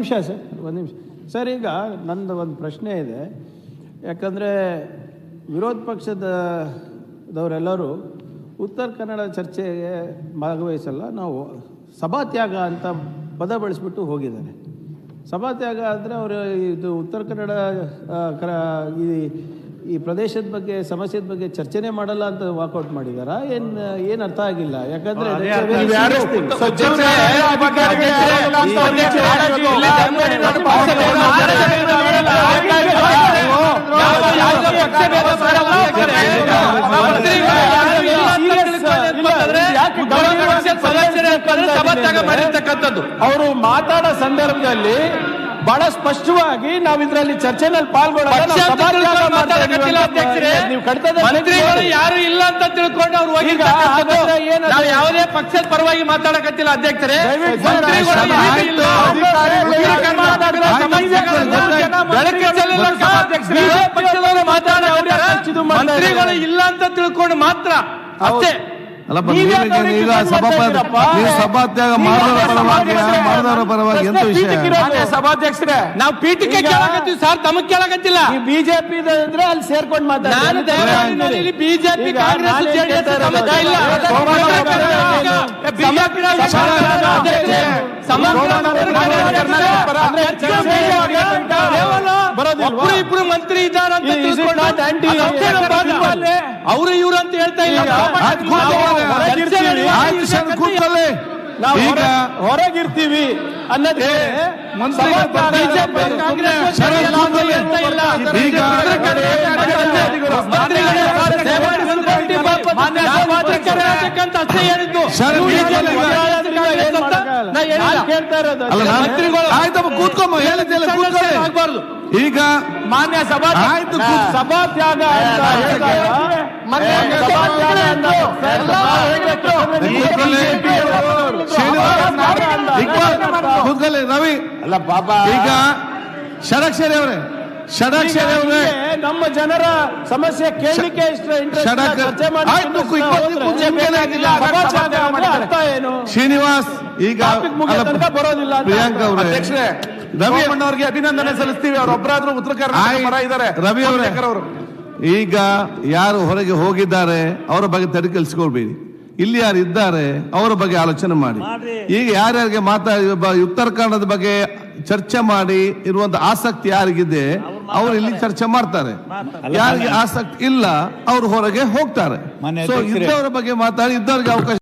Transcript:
ನಿಮಿಷ ಸರ್, ಒಂದು ನಿಮಿಷ. ಸರ್, ಈಗ ನಂದು ಒಂದು ಪ್ರಶ್ನೆ ಇದೆ. ಯಾಕಂದರೆ ವಿರೋಧ ಪಕ್ಷದ ದವರೆಲ್ಲರೂ ಉತ್ತರ ಕನ್ನಡ ಚರ್ಚೆಗೆ ಭಾಗವಹಿಸಲ್ಲ, ನಾವು ಸಭಾತ್ಯಾಗ ಅಂತ ಪದ ಬಳಸಿಬಿಟ್ಟು ಹೋಗಿದ್ದಾರೆ. ಸಭಾತ್ಯಾಗ ಅಂದರೆ ಅವರು ಇದು ಉತ್ತರ ಕನ್ನಡ ಈ ಈ ಪ್ರದೇಶದ ಬಗ್ಗೆ ಸಮಸ್ಯೆದ ಬಗ್ಗೆ ಚರ್ಚೆನೆ ಮಾಡಲ್ಲ ಅಂತ ವಾಕೌಟ್ ಮಾಡಿದಾರ ಏನ್ ಏನ್ ಅರ್ಥ ಆಗಿಲ್ಲ ಯಾಕಂದ್ರೆ ಅವರು ಮಾತಾಡೋ ಸಂದರ್ಭದಲ್ಲಿ ಬಹಳ ಸ್ಪಷ್ಟವಾಗಿ ನಾವು ಇದರಲ್ಲಿ ಚರ್ಚೆನಲ್ಲಿ ಕಡ್ತದ ಯಾರು ಇಲ್ಲ ಅಂತ ತಿಳ್ಕೊಂಡು ಅವ್ರು? ನಾವು ಯಾವುದೇ ಪಕ್ಷದ ಪರವಾಗಿ ಮಾತಾಡಕತ್ತಿಲ್ಲ ಅಧ್ಯಕ್ಷರೇ ಮಾತಾಡ ಮಂತ್ರಿಗಳು. ಇಲ್ಲ ಅಂತ ತಿಳ್ಕೊಂಡು ಮಾತ್ರ ಅಷ್ಟೇ ಸಭಾತ್ಯಾಗ ಮಾಡಿದವರ ಪರವಾಗಿ ಎಂತ ವಿಷಯ ಸಭಾಧ್ಯಕ್ಷರೇ ನಾವು ಪೀಠಕ್ಕೆ ಕೇಳಕತ್ತೀವಿ ಸರ್ ತಮಗ್ ಕೇಳಕತ್ತಿಲ್ಲ ಈ ಬಿಜೆಪಿ ಅಂದ್ರೆ ಅಲ್ಲಿ ಸೇರ್ಕೊಂಡು ಮಾತಾಡ್ತಾರೆ ಬಿಜೆಪಿ ಕಾಂಗ್ರೆಸ್ ಜೆಡಿಎಸ್ ಇಲ್ಲ ಒಬ್ರು ಇಬ್ರು ಮಂತ್ರಿ ಇದ್ದಾರೆ ಅವರು ಇವ್ರು ಅಂತ ಹೇಳ್ತಾ ಇಲ್ಲ ಈಗ. ಹೊರಗಿರ್ತೀವಿ. ಅನ್ನೋದೇ ಮಂತ್ರಿಗಳು ಇಲ್ಲ. ಈಗ ಹೇಳಿದ್ದೆಲ್ಲ ಆಗ್ಬಾರ್ದು. ಮಾನ್ಯ ಸಭಾ ಆಯ್ತು, ಸಭಾ ಸಭಾತ್ಯಾಗ. ಕೂತ್ಕೊಳ್ಳಿ. ರವಿ ಅಲ್ಲ. ಬಾಬಾ. ಈಗ ಷಡಕ್ಷರಿ ಅವರೇ. ನಮ್ಮ ಜನರ ಸಮಸ್ಯೆ ಕೇಳಲಿಕ್ಕೆ ಶ್ರೀನಿವಾಸ್ ಈಗ ಬರೋದಿಲ್ಲ ಪ್ರಿಯಾಂಕಾ ಅವರೇ. ಅಧ್ಯಕ್ಷರೇ ರವಿ ಅವರಿಗೆ ಅಭಿನಂದನೆ ಸಲ್ಲಿಸ್ತೀವಿ. ಅವರೊಬ್ಬರಾದ್ರೂ ಉತ್ತರ ಕರ್ನಾಟಕ ಇದ್ದಾರೆ. ರವಿ ಅವರೇ. ಈಗ ಯಾರು ಹೊರಗೆ ಹೋಗಿದ್ದಾರೆ ಅವರ ಬಗ್ಗೆ ತಡೆ ಕೆಲ್ಸ್ಕೊಳ್ಬೇಡಿ ಇಲ್ಲಿ ಯಾರು ಇದ್ದಾರೆ ಅವರ ಬಗ್ಗೆ ಆಲೋಚನೆ ಮಾಡಿ. ಈಗ ಯಾರ್ಯಾರಿಗೆ ಮಾತಾಡಿ ಬ- ಉತ್ತರ ಕನ್ನಡದ ಬಗ್ಗೆ ಚರ್ಚೆ ಮಾಡಿ ಇರುವಂತ ಆಸಕ್ತಿ ಯಾರಿಗಿದೆ ಅವರು ಇಲ್ಲಿ ಚರ್ಚೆ ಮಾಡ್ತಾರೆ. ಯಾರಿಗೆ ಆಸಕ್ತಿ ಇಲ್ಲ ಅವ್ರು ಹೊರಗೆ ಹೋಗ್ತಾರೆ. ಸೊ ಬಗ್ಗೆ ಮಾತಾಡಿ ಇದ್ದವರಿಗೆ ಅವಕಾಶ